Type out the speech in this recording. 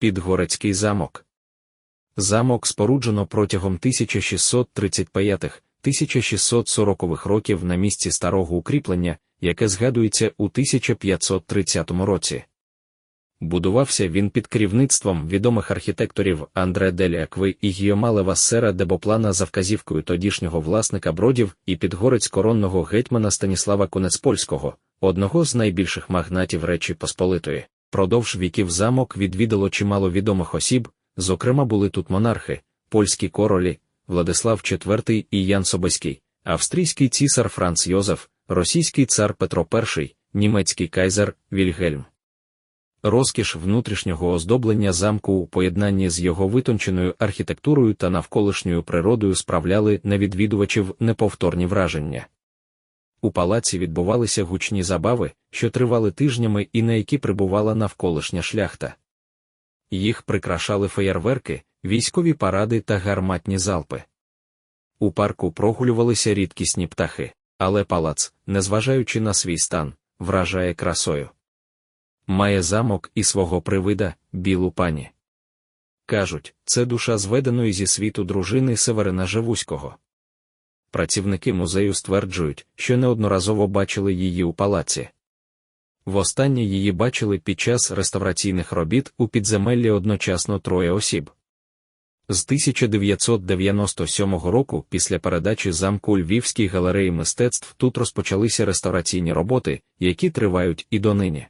Підгорецький замок. Замок споруджено протягом 1635-1640 років на місці старого укріплення, яке згадується у 1530 році. Будувався він під керівництвом відомих архітекторів Андре Деліакви і Гіомале Вассера Дебоплана за вказівкою тодішнього власника бродів і підгорець коронного гетьмана Станіслава Конецпольського, одного з найбільших магнатів Речі Посполитої. Продовж віків замок відвідало чимало відомих осіб, зокрема були тут монархи, польські королі, Владислав IV і Ян Собеський, австрійський цісар Франц Йозеф, російський цар Петро І, німецький кайзер Вільгельм. Розкіш внутрішнього оздоблення замку у поєднанні з його витонченою архітектурою та навколишньою природою справляли на відвідувачів неповторні враження. У палаці відбувалися гучні забави, що тривали тижнями і на які прибувала навколишня шляхта. Їх прикрашали феєрверки, військові паради та гарматні залпи. У парку прогулювалися рідкісні птахи, але палац, незважаючи на свій стан, вражає красою. Має замок і свого привида, білу пані. Кажуть, це душа зведеної зі світу дружини Северина Живуського. Працівники музею стверджують, що неодноразово бачили її у палаці. Востаннє її бачили під час реставраційних робіт у підземеллі одночасно троє осіб. З 1997 року, після передачі замку Львівській галереї мистецтв, тут розпочалися реставраційні роботи, які тривають і донині.